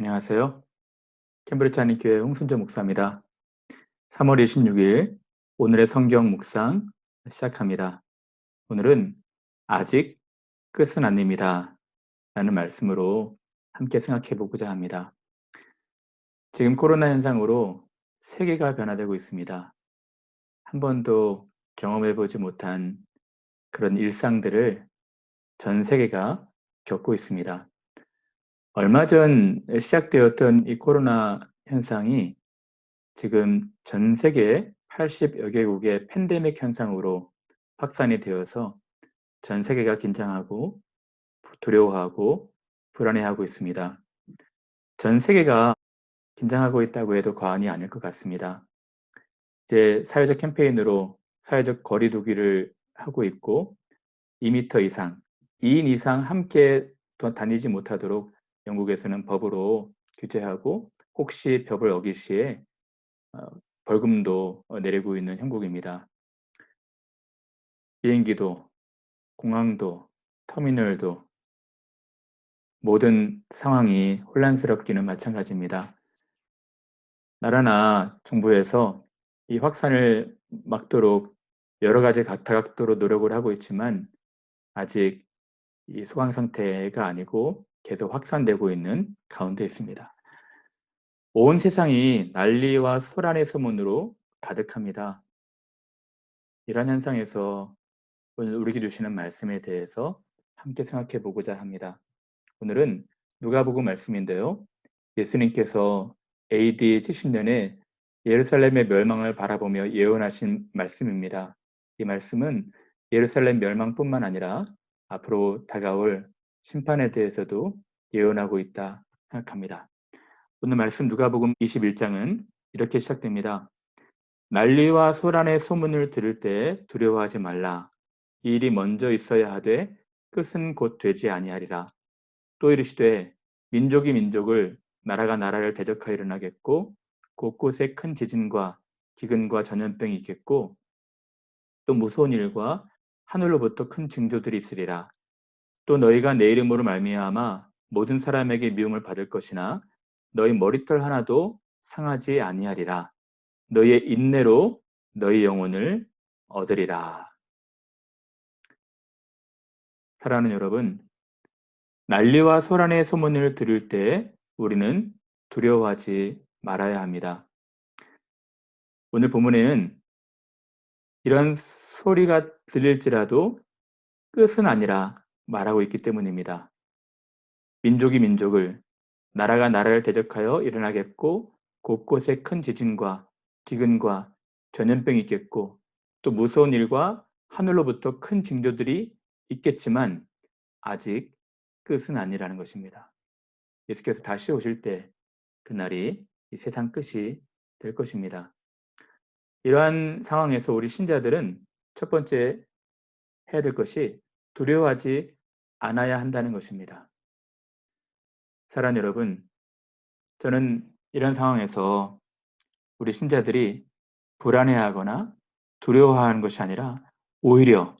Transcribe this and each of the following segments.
안녕하세요. 캠브리지 한인교회 홍순재 목사입니다. 3월 26일 오늘의 성경 묵상 시작합니다. 오늘은 아직 끝은 아닙니다. 라는 말씀으로 함께 생각해 보고자 합니다. 지금 코로나 현상으로 세계가 변화되고 있습니다. 한 번도 경험해 보지 못한 그런 일상들을 전 세계가 겪고 있습니다. 얼마 전 시작되었던 이 코로나 현상이 지금 전 세계 80여 개국의 팬데믹 현상으로 확산이 되어서 전 세계가 긴장하고 두려워하고 불안해하고 있습니다. 전 세계가 긴장하고 있다고 해도 과언이 아닐 것 같습니다. 이제 사회적 캠페인으로 사회적 거리두기를 하고 있고 2m 이상, 2인 이상 함께 다니지 못하도록 영국에서는 법으로 규제하고 혹시 법을 어길 시에 어, 벌금도 내리고 있는 형국입니다. 비행기도, 공항도, 터미널도 모든 상황이 혼란스럽기는 마찬가지입니다. 나라나 정부에서 이 확산을 막도록 여러 가지 다각도로 노력을 하고 있지만 아직 이 소강 상태가 아니고 계속 확산되고 있는 가운데 있습니다. 온 세상이 난리와 소란의 소문으로 가득합니다. 이러한 현상에서 오늘 우리에게 주시는 말씀에 대해서 함께 생각해 보고자 합니다. 오늘은 누가복음 말씀인데요. 예수님께서 AD 70년에 예루살렘의 멸망을 바라보며 예언하신 말씀입니다. 이 말씀은 예루살렘 멸망뿐만 아니라 앞으로 다가올 심판에 대해서도 예언하고 있다 생각합니다. 오늘 말씀 누가복음 21장은 이렇게 시작됩니다. 난리와 소란의 소문을 들을 때 두려워하지 말라. 이 일이 먼저 있어야 하되 끝은 곧 되지 아니하리라. 또 이르시되 민족이 민족을 나라가 나라를 대적하여 일어나겠고 곳곳에 큰 지진과 기근과 전염병이 있겠고 또 무서운 일과 하늘로부터 큰 징조들이 있으리라. 또 너희가 내 이름으로 말미암아 모든 사람에게 미움을 받을 것이나 너희 머리털 하나도 상하지 아니하리라. 너희의 인내로 너희 영혼을 얻으리라. 사랑하는 여러분, 난리와 소란의 소문을 들을 때 우리는 두려워하지 말아야 합니다. 오늘 본문에는 이런 소리가 들릴지라도 끝은 아니라 말하고 있기 때문입니다. 민족이 민족을, 나라가 나라를 대적하여 일어나겠고 곳곳에 큰 지진과 기근과 전염병이 있겠고 또 무서운 일과 하늘로부터 큰 징조들이 있겠지만 아직 끝은 아니라는 것입니다. 예수께서 다시 오실 때 그날이 이 세상 끝이 될 것입니다. 이러한 상황에서 우리 신자들은 첫 번째 해야 될 것이 두려워하지 않아야 한다는 것입니다. 사랑 여러분, 저는 이런 상황에서 우리 신자들이 불안해하거나 두려워하는 것이 아니라 오히려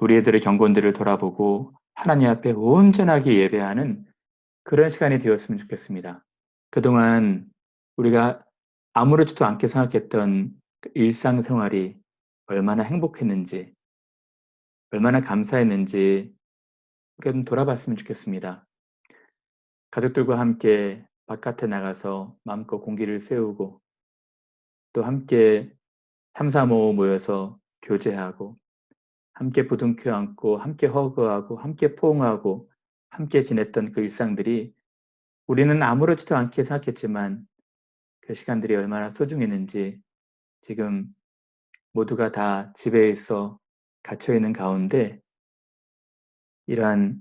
우리 애들의 경건들을 돌아보고 하나님 앞에 온전하게 예배하는 그런 시간이 되었으면 좋겠습니다. 그동안 우리가 아무렇지도 않게 생각했던 그 일상생활이 얼마나 행복했는지, 얼마나 감사했는지 우리가 좀 돌아봤으면 좋겠습니다. 가족들과 함께 바깥에 나가서 마음껏 공기를 세우고 또 함께 3, 4, 5 모여서 교제하고 함께 부둥켜 안고 함께 허그하고 함께 포옹하고 함께 지냈던 그 일상들이 우리는 아무렇지도 않게 생각했지만 그 시간들이 얼마나 소중했는지 지금 모두가 다 집에 있어 갇혀 있는 가운데 이러한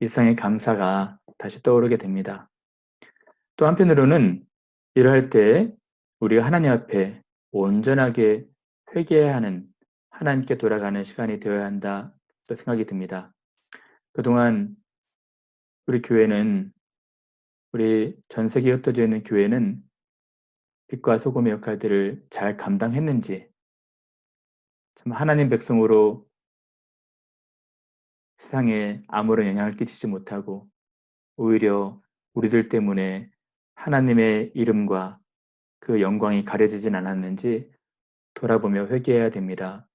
일상의 감사가 다시 떠오르게 됩니다. 또 한편으로는 이러할 때 우리가 하나님 앞에 온전하게 회개해야 하는 하나님께 돌아가는 시간이 되어야 한다 또 생각이 듭니다. 그동안 우리 교회는 우리 전 세계에 흩어져 있는 교회는 빛과 소금의 역할들을 잘 감당했는지 참 하나님 백성으로 세상에 아무런 영향을 끼치지 못하고 오히려 우리들 때문에 하나님의 이름과 그 영광이 가려지진 않았는지 돌아보며 회개해야 됩니다.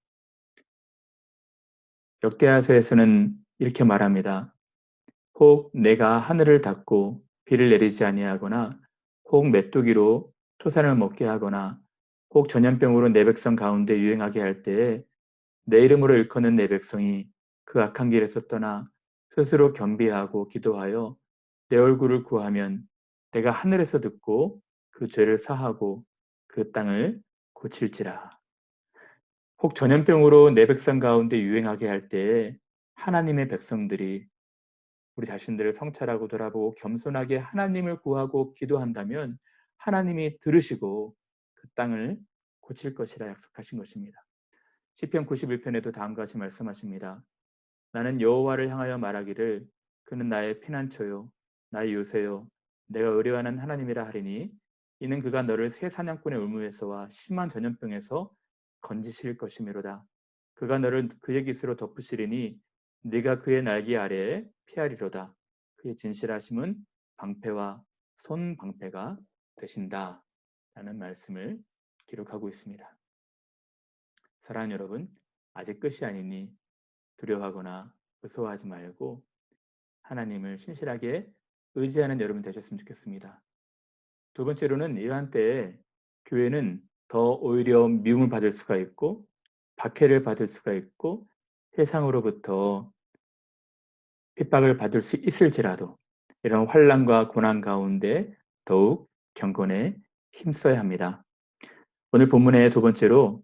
역대하서에서는 이렇게 말합니다. 혹 내가 하늘을 닫고 비를 내리지 아니하거나 혹 메뚜기로 토산을 먹게 하거나 혹 전염병으로 내 백성 가운데 유행하게 할 때에 내 이름으로 일컫는 내 백성이 그 악한 길에서 떠나 스스로 겸비하고 기도하여 내 얼굴을 구하면 내가 하늘에서 듣고 그 죄를 사하고 그 땅을 고칠지라. 혹 전염병으로 내 백성 가운데 유행하게 할 때에 하나님의 백성들이 우리 자신들을 성찰하고 돌아보고 겸손하게 하나님을 구하고 기도한다면 하나님이 들으시고 그 땅을 고칠 것이라 약속하신 것입니다. 시편 91편에도 다음과 같이 말씀하십니다. 나는 여호와를 향하여 말하기를 그는 나의 피난처요 나의 요새요 내가 의뢰하는 하나님이라 하리니 이는 그가 너를 새 사냥꾼의 울무에서와 심한 전염병에서 건지실 것이미로다. 그가 너를 그의 깃으로 덮으시리니 네가 그의 날개 아래에 피하리로다. 그의 진실하심은 방패와 손 방패가 되신다. 라는 말씀을 기록하고 있습니다. 사랑하는 여러분, 아직 끝이 아니니 두려워하거나 무서워하지 말고 하나님을 신실하게 의지하는 여러분 되셨으면 좋겠습니다. 두 번째로는 이러한 때에 교회는 더 오히려 미움을 받을 수가 있고 박해를 받을 수가 있고 세상으로부터 핍박을 받을 수 있을지라도 이런 환란과 고난 가운데 더욱 경건에 힘써야 합니다. 오늘 본문의 두 번째로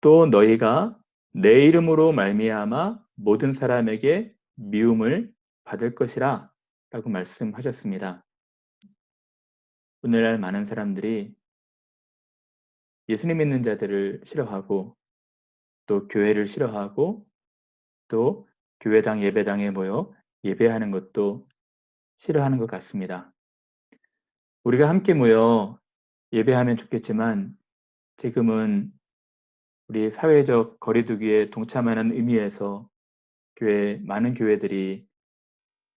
또 너희가 내 이름으로 말미암아 모든 사람에게 미움을 받을 것이라 라고 말씀하셨습니다. 오늘날 많은 사람들이 예수님 믿는 자들을 싫어하고 또 교회를 싫어하고 또 교회당 예배당에 모여 예배하는 것도 싫어하는 것 같습니다. 우리가 함께 모여 예배하면 좋겠지만 지금은 우리 사회적 거리두기에 동참하는 의미에서 교회 많은 교회들이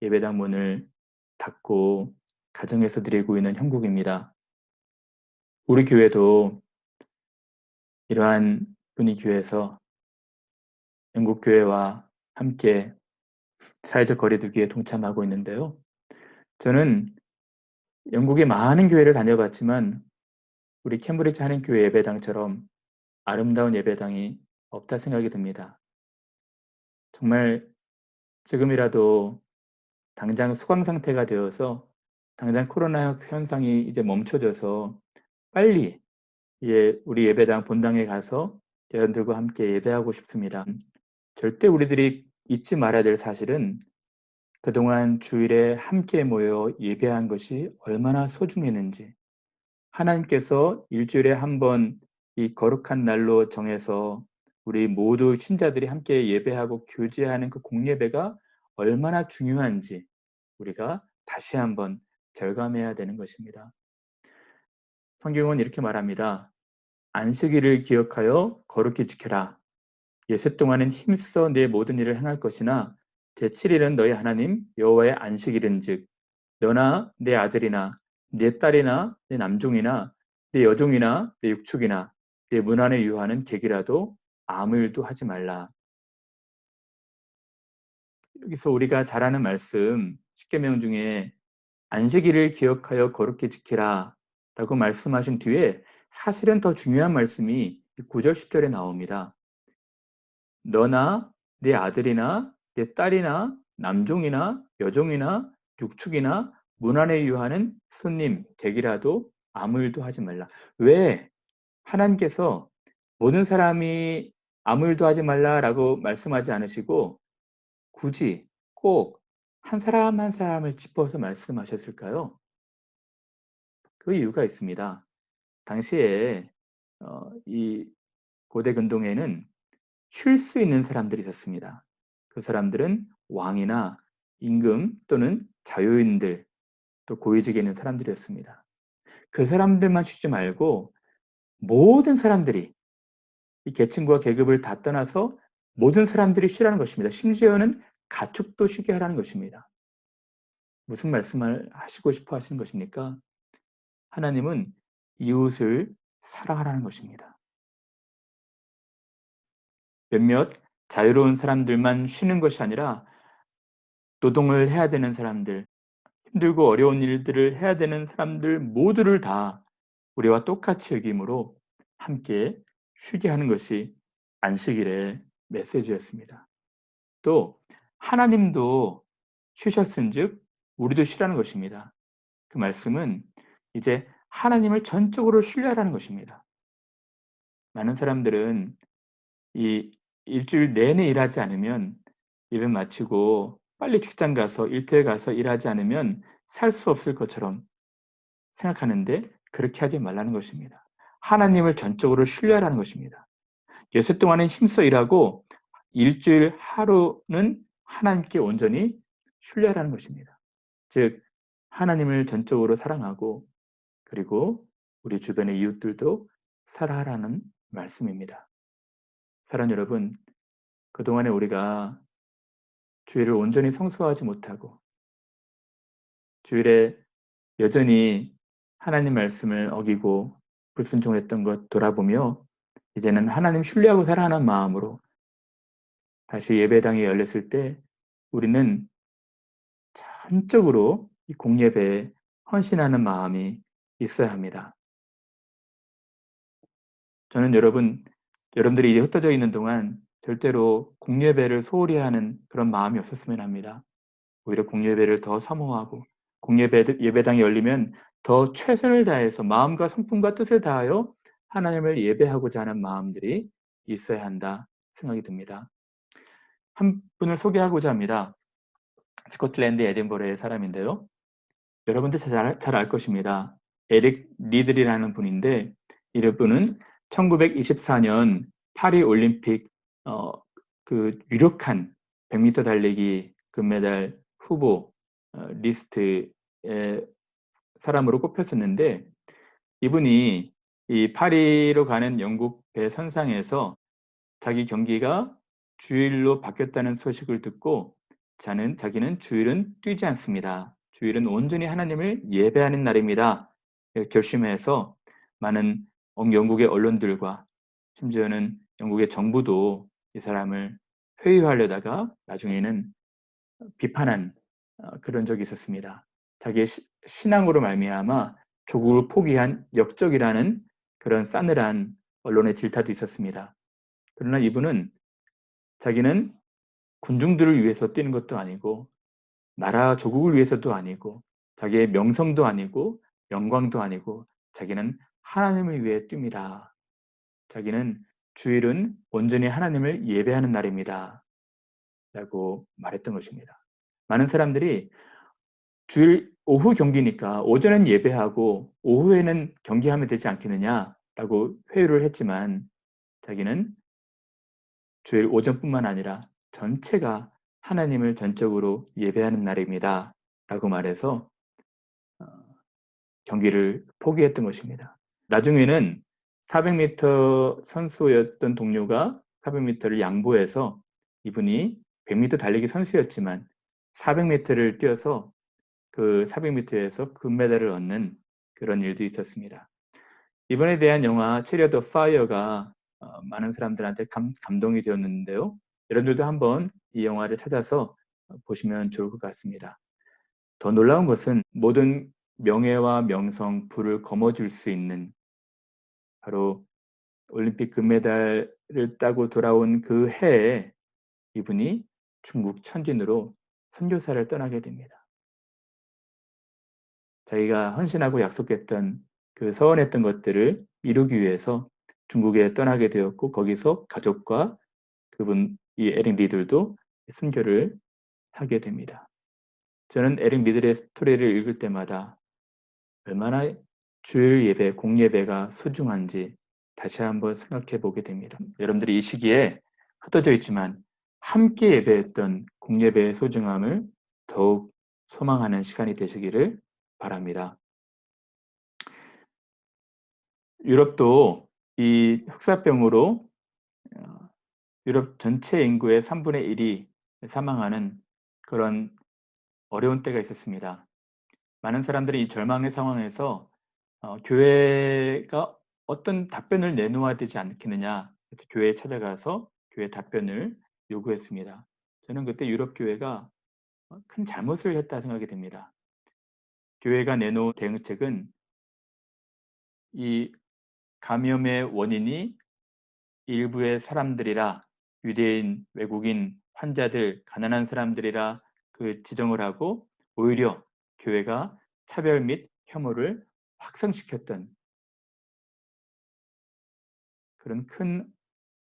예배당 문을 닫고 가정에서 드리고 있는 형국입니다. 우리 교회도 이러한 분위기에서 영국 교회와 함께 사회적 거리두기에 동참하고 있는데요. 저는 영국의 많은 교회를 다녀봤지만 우리 캠브리지 한인교회 예배당처럼 아름다운 예배당이 없다 생각이 듭니다. 정말 지금이라도 당장 수강 상태가 되어서 당장 코로나 현상이 이제 멈춰져서 빨리 이제 우리 예배당 본당에 가서 여러분들과 함께 예배하고 싶습니다. 절대 우리들이 잊지 말아야 될 사실은 그동안 주일에 함께 모여 예배한 것이 얼마나 소중했는지 하나님께서 일주일에 한 번 이 거룩한 날로 정해서 우리 모두 신자들이 함께 예배하고 교제하는 그 공예배가 얼마나 중요한지 우리가 다시 한번 절감해야 되는 것입니다. 성경은 이렇게 말합니다. 안식일을 기억하여 거룩히 지켜라. 예세 동안은 힘써 내 모든 일을 행할 것이나 제7일은 너희 하나님 여호와의 안식일은즉 너나 내 아들이나 내 딸이나 내 남종이나 내 여종이나 내 육축이나 내 문안에 유하는 객이라도 아무 일도 하지 말라. 여기서 우리가 잘 아는 말씀 십계명 중에 안식일을 기억하여 거룩히 지키라 라고 말씀하신 뒤에 사실은 더 중요한 말씀이 9절 10절에 나옵니다. 너나 내 아들이나 내 딸이나 남종이나 여종이나 육축이나 문안에 유하는 손님 객이라도 아무 일도 하지 말라. 왜 하나님께서 모든 사람이 아무 일도 하지 말라라고 말씀하지 않으시고 굳이 꼭 한 사람 한 사람을 짚어서 말씀하셨을까요? 그 이유가 있습니다. 당시에 어, 이 고대 근동에는 쉴 수 있는 사람들이 있었습니다. 그 사람들은 왕이나 임금 또는 자유인들 또 고위직에 있는 사람들이었습니다. 그 사람들만 쉬지 말고 모든 사람들이 이 계층과 계급을 다 떠나서 모든 사람들이 쉬라는 것입니다. 심지어는 가축도 쉬게 하라는 것입니다. 무슨 말씀을 하시고 싶어 하시는 것입니까? 하나님은 이웃을 사랑하라는 것입니다. 몇몇 자유로운 사람들만 쉬는 것이 아니라 노동을 해야 되는 사람들, 힘들고 어려운 일들을 해야 되는 사람들 모두를 다 우리와 똑같이 여김으로 함께 쉬게 하는 것이 안식일의 메시지였습니다. 또 하나님도 쉬셨은즉 우리도 쉬라는 것입니다. 그 말씀은 이제 하나님을 전적으로 신뢰하라는 것입니다. 많은 사람들은 이 일주일 내내 일하지 않으면 예배 마치고 빨리 직장 가서 일터에 가서 일하지 않으면 살 수 없을 것처럼 생각하는데 그렇게 하지 말라는 것입니다. 하나님을 전적으로 신뢰하라는 것입니다. 예수 동안은 힘써 일하고 일주일 하루는 하나님께 온전히 신뢰하라는 것입니다. 즉 하나님을 전적으로 사랑하고 그리고 우리 주변의 이웃들도 사랑하라는 말씀입니다. 사랑 여러분, 그동안에 우리가 주일을 온전히 성수하지 못하고 주일에 여전히 하나님 말씀을 어기고 불순종했던 것 돌아보며 이제는 하나님 신뢰하고 살아가는 마음으로 다시 예배당이 열렸을 때 우리는 전적으로 이 공예배에 헌신하는 마음이 있어야 합니다. 저는 여러분, 여러분들이 이제 흩어져 있는 동안 절대로 공예배를 소홀히 하는 그런 마음이 없었으면 합니다. 오히려 공예배를 더 사모하고 공예배 예배당이 열리면 더 최선을 다해서 마음과 성품과 뜻을 다하여 하나님을 예배하고자 하는 마음들이 있어야 한다 생각이 듭니다. 한 분을 소개하고자 합니다. 스코틀랜드 에딘버러의 사람인데요. 여러분들 잘 알 것입니다. 에릭 리들이라는 분인데 이분은 1924년 파리 올림픽 어, 그 유력한 100m 달리기 금메달 후보 어, 리스트의 사람으로 꼽혔었는데 이분이 이 파리로 가는 영국 배 선상에서 자기 경기가 주일로 바뀌었다는 소식을 듣고 자는 자기는 주일은 뛰지 않습니다. 주일은 온전히 하나님을 예배하는 날입니다. 결심해서 많은 영국의 언론들과 심지어는 영국의 정부도 이 사람을 회유하려다가 나중에는 비판한 어, 그런 적이 있었습니다. 자기의 신앙으로 말미암아 조국을 포기한 역적이라는 그런 싸늘한 언론의 질타도 있었습니다. 그러나 이분은 자기는 군중들을 위해서 뛰는 것도 아니고 나라 조국을 위해서도 아니고 자기의 명성도 아니고 영광도 아니고 자기는 하나님을 위해 뜁니다. 자기는 주일은 온전히 하나님을 예배하는 날입니다. 라고 말했던 것입니다. 많은 사람들이 주일 오후 경기니까 오전엔 예배하고 오후에는 경기하면 되지 않겠느냐라고 회유를 했지만 자기는 주일 오전뿐만 아니라 전체가 하나님을 전적으로 예배하는 날입니다. 라고 말해서 어, 경기를 포기했던 것입니다. 나중에는 400m 선수였던 동료가 400m를 양보해서 이분이 100m 달리기 선수였지만 400m를 뛰어서 그 400m에서 금메달을 얻는 그런 일도 있었습니다. 이번에 대한 영화 체리어 더 파이어가 많은 사람들한테 감, 감동이 되었는데요. 여러분들도 한번 이 영화를 찾아서 보시면 좋을 것 같습니다. 더 놀라운 것은 모든 명예와 명성, 부를 거머쥘 수 있는 바로 올림픽 금메달을 따고 돌아온 그 해에 이분이 중국 천진으로 선교사를 떠나게 됩니다. 자기가 헌신하고 약속했던 그 서원했던 것들을 이루기 위해서 중국에 떠나게 되었고 거기서 가족과 그분 이 에릭 리들도 순교를 하게 됩니다. 저는 에릭 리들의 스토리를 읽을 때마다 얼마나 주일 예배, 공예배가 소중한지 다시 한번 생각해 보게 됩니다. 여러분들이 이 시기에 흩어져 있지만 함께 예배했던 공예배의 소중함을 더욱 소망하는 시간이 되시기를 바랍니다. 유럽도 이 흑사병으로 유럽 전체 인구의 3분의 1이 사망하는 그런 어려운 때가 있었습니다. 많은 사람들이 이 절망의 상황에서 어, 교회가 어떤 답변을 내놓아야 되지 않겠느냐 그래서 교회에 찾아가서 교회 답변을 요구했습니다. 저는 그때 유럽 교회가 큰 잘못을 했다 생각이 됩니다. 교회가 내놓은 대응책은 이 감염의 원인이 일부의 사람들이라 유대인, 외국인, 환자들, 가난한 사람들이라 그 지정을 하고 오히려 교회가 차별 및 혐오를 확산시켰던 그런 큰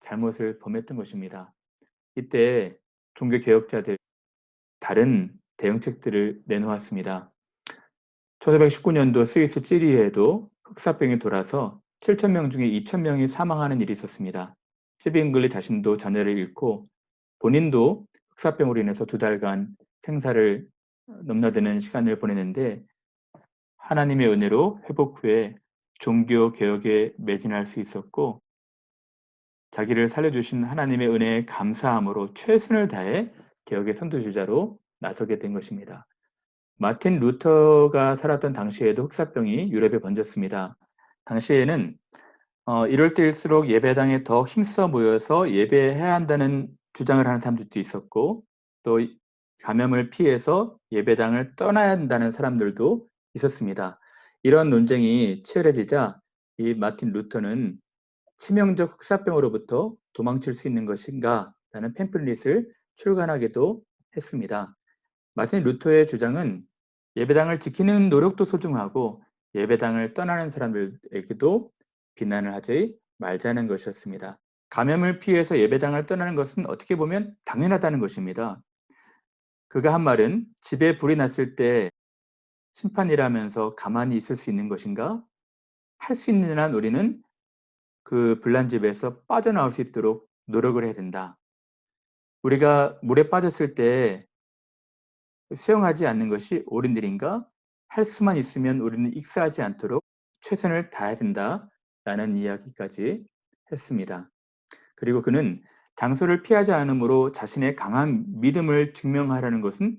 잘못을 범했던 것입니다. 이때 종교개혁자들 다른 대응책들을 내놓았습니다. 1919년도 스위스 찌리에도 흑사병이 돌아서 7천명 중에 2천명이 사망하는 일이 있었습니다. 시빙글리 자신도 자녀를 잃고 본인도 흑사병으로 인해서 두 달간 생사를 넘나드는 시간을 보내는데 하나님의 은혜로 회복 후에 종교 개혁에 매진할 수 있었고 자기를 살려주신 하나님의 은혜에 감사함으로 최선을 다해 개혁의 선두주자로 나서게 된 것입니다. 마틴 루터가 살았던 당시에도 흑사병이 유럽에 번졌습니다. 당시에는 어, 이럴 때일수록 예배당에 더 힘써 모여서 예배해야 한다는 주장을 하는 사람들도 있었고 또 감염을 피해서 예배당을 떠나야 한다는 사람들도 있었습니다. 이런 논쟁이 치열해지자 이 마틴 루터는 치명적 흑사병으로부터 도망칠 수 있는 것인가 라는 팸플릿을 출간하기도 했습니다. 마틴 루터의 주장은 예배당을 지키는 노력도 소중하고 예배당을 떠나는 사람들에게도 비난을 하지 말자는 것이었습니다. 감염을 피해서 예배당을 떠나는 것은 어떻게 보면 당연하다는 것입니다. 그가 한 말은 집에 불이 났을 때 심판이라면서 가만히 있을 수 있는 것인가? 할 수 있는 한 우리는 그 불난 집에서 빠져나올 수 있도록 노력을 해야 된다. 우리가 물에 빠졌을 때 수영하지 않는 것이 옳은 일인가? 할 수만 있으면 우리는 익사하지 않도록 최선을 다해야 된다 라는 이야기까지 했습니다. 그리고 그는 장소를 피하지 않으므로 자신의 강한 믿음을 증명하라는 것은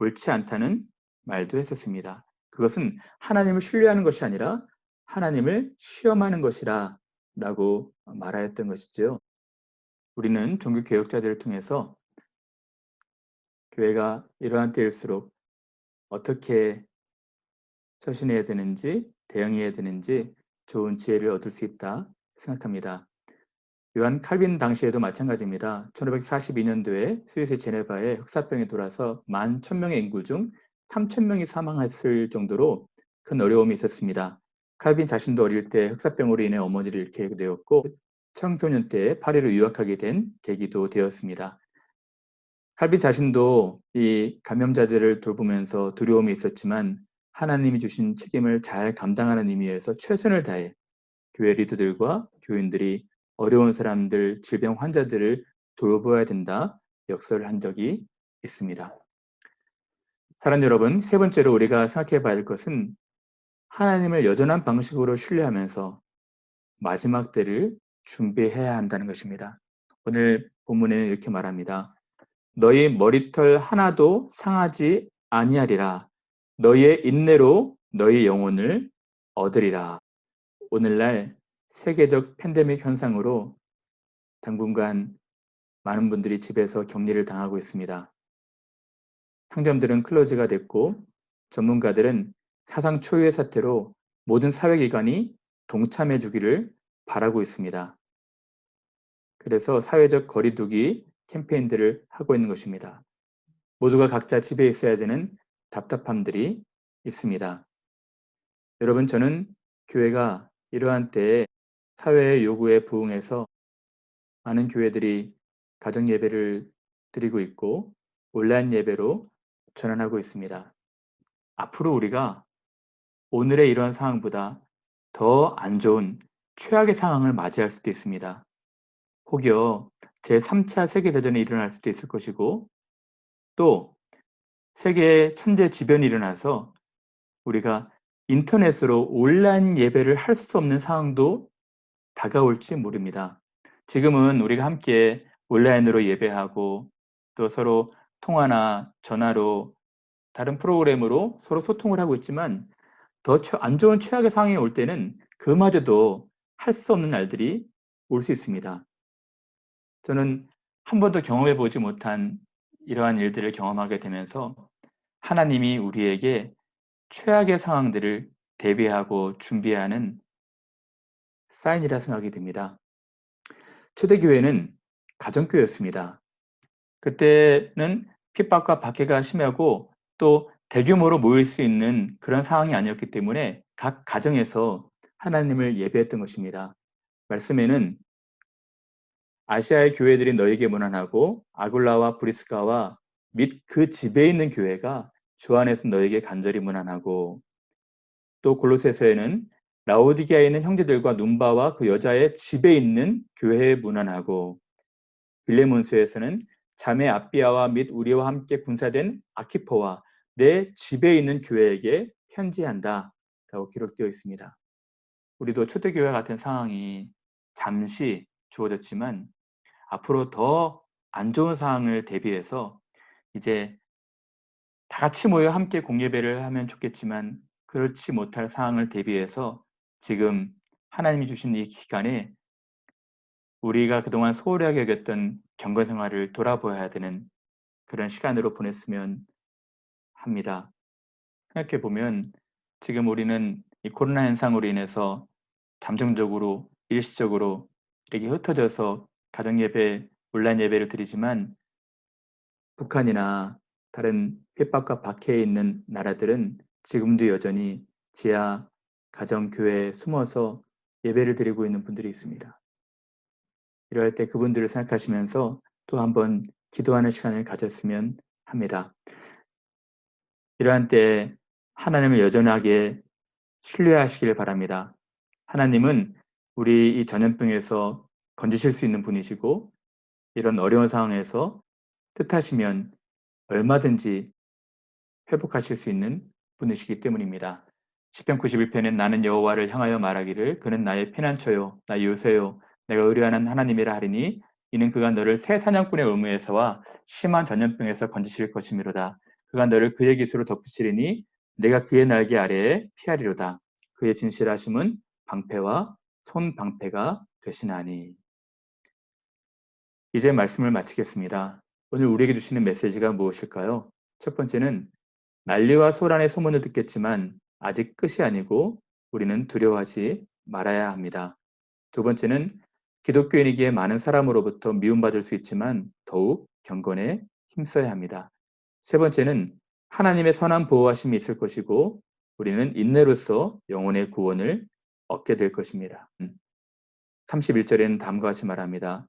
옳지 않다는 말도 했었습니다. 그것은 하나님을 신뢰하는 것이 아니라 하나님을 시험하는 것이라 라고 말하였던 것이죠. 우리는 종교 개혁자들을 통해서 교회가 이러한 때일수록 어떻게 처신해야 되는지 대응해야 되는지 좋은 지혜를 얻을 수 있다 생각합니다. 요한 칼빈 당시에도 마찬가지입니다. 1542년도에 스위스 제네바에 흑사병이 돌아서 만 천명의 인구 중 3천 명이 사망했을 정도로 큰 어려움이 있었습니다. 칼빈 자신도 어릴 때 흑사병으로 인해 어머니를 잃게 되었고 청소년 때 파리로 유학하게 된 계기도 되었습니다. 칼빈 자신도 이 감염자들을 돌보면서 두려움이 있었지만 하나님이 주신 책임을 잘 감당하는 의미에서 최선을 다해 교회 리더들과 교인들이 어려운 사람들, 질병 환자들을 돌보아야 된다 역설을 한 적이 있습니다. 사랑 여러분, 세 번째로 우리가 생각해 봐야 할 것은 하나님을 여전한 방식으로 신뢰하면서 마지막 때를 준비해야 한다는 것입니다. 오늘 본문에는 이렇게 말합니다. 너희 머리털 하나도 상하지 아니하리라. 너희의 인내로 너희 영혼을 얻으리라. 오늘날 세계적 팬데믹 현상으로 당분간 많은 분들이 집에서 격리를 당하고 있습니다. 상점들은 클로즈가 됐고 전문가들은 사상 초유의 사태로 모든 사회기관이 동참해 주기를 바라고 있습니다. 그래서 사회적 거리두기 캠페인들을 하고 있는 것입니다. 모두가 각자 집에 있어야 되는 답답함들이 있습니다. 여러분 저는 교회가 이러한 때에 사회의 요구에 부응해서 많은 교회들이 가정 예배를 드리고 있고 온라인 예배로 전환하고 있습니다. 앞으로 우리가 오늘의 이러한 상황보다 더 안 좋은 최악의 상황을 맞이할 수도 있습니다. 혹여 제3차 세계대전이 일어날 수도 있을 것이고 또 세계의 천재지변이 일어나서 우리가 인터넷으로 온라인 예배를 할 수 없는 상황도 다가올지 모릅니다. 지금은 우리가 함께 온라인으로 예배하고 또 서로 통화나 전화로 다른 프로그램으로 서로 소통을 하고 있지만 더 안 좋은 최악의 상황이 올 때는 그마저도 할 수 없는 날들이 올 수 있습니다. 저는 한 번도 경험해 보지 못한 이러한 일들을 경험하게 되면서 하나님이 우리에게 최악의 상황들을 대비하고 준비하는 사인이라 생각이 듭니다. 초대교회는 가정교회였습니다. 그때는 핍박과 박해가 심하고 또 대규모로 모일 수 있는 그런 상황이 아니었기 때문에 각 가정에서 하나님을 예배했던 것입니다. 말씀에는 아시아의 교회들이 너에게 무난하고 아굴라와 브리스가와 및 그 집에 있는 교회가 주 안에서 너에게 간절히 무난하고 또 골로새서에는 라오디게아에 있는 형제들과 눈바와 그 여자의 집에 있는 교회에 무난하고 빌레몬스에서는 자매 아비아와 및 우리와 함께 군사된 아키포와 내 집에 있는 교회에게 편지한다 라고 기록되어 있습니다. 우리도 초대교회 같은 상황이 잠시 주어졌지만 앞으로 더 안 좋은 상황을 대비해서 이제 다 같이 모여 함께 공예배를 하면 좋겠지만 그렇지 못할 상황을 대비해서 지금 하나님이 주신 이 기간에 우리가 그동안 소홀하게 여겼던 경건 생활을 돌아보아야 되는 그런 시간으로 보냈으면 합니다. 생각해 보면 지금 우리는 이 코로나 현상으로 인해서 잠정적으로 일시적으로 이렇게 흩어져서 가정 예배, 온라인 예배를 드리지만 북한이나 다른 핍박과 박해에 있는 나라들은 지금도 여전히 지하 가정 교회에 숨어서 예배를 드리고 있는 분들이 있습니다. 이럴 때 그분들을 생각하시면서 또 한번 기도하는 시간을 가졌으면 합니다. 이러한 때 하나님을 여전하게 신뢰하시길 바랍니다. 하나님은 우리 이 전염병에서 건지실 수 있는 분이시고 이런 어려운 상황에서 뜻하시면 얼마든지 회복하실 수 있는 분이시기 때문입니다. 10편 91편엔 나는 여호와를 향하여 말하기를 그는 나의 피난처요 나 요새요 내가 의뢰하는 하나님이라 하리니 이는 그가 너를 새 사냥꾼의 의무에서와 심한 전염병에서 건지실 것이미로다. 그가 너를 그의 깃으로 덮으시리니 내가 그의 날개 아래에 피하리로다. 그의 진실하심은 방패와 손방패가 되시나니. 이제 말씀을 마치겠습니다. 오늘 우리에게 주시는 메시지가 무엇일까요? 첫 번째는 난리와 소란의 소문을 듣겠지만 아직 끝이 아니고 우리는 두려워하지 말아야 합니다. 두 번째는 기독교인이기에 많은 사람으로부터 미움받을 수 있지만 더욱 경건에 힘써야 합니다. 세 번째는 하나님의 선한 보호하심이 있을 것이고 우리는 인내로서 영혼의 구원을 얻게 될 것입니다. 31절에는 다음과 같이 말합니다.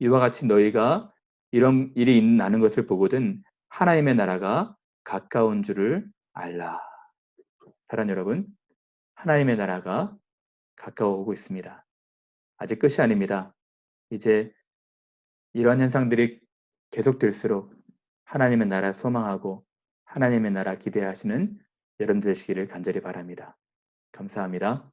이와 같이 너희가 이런 일이 나는 것을 보거든 하나님의 나라가 가까운 줄을 알라. 사랑 여러분, 하나님의 나라가 가까워오고 있습니다. 아직 끝이 아닙니다. 이제 이러한 현상들이 계속될수록 하나님의 나라 소망하고 하나님의 나라 기대하시는 여러분 되시기를 간절히 바랍니다. 감사합니다.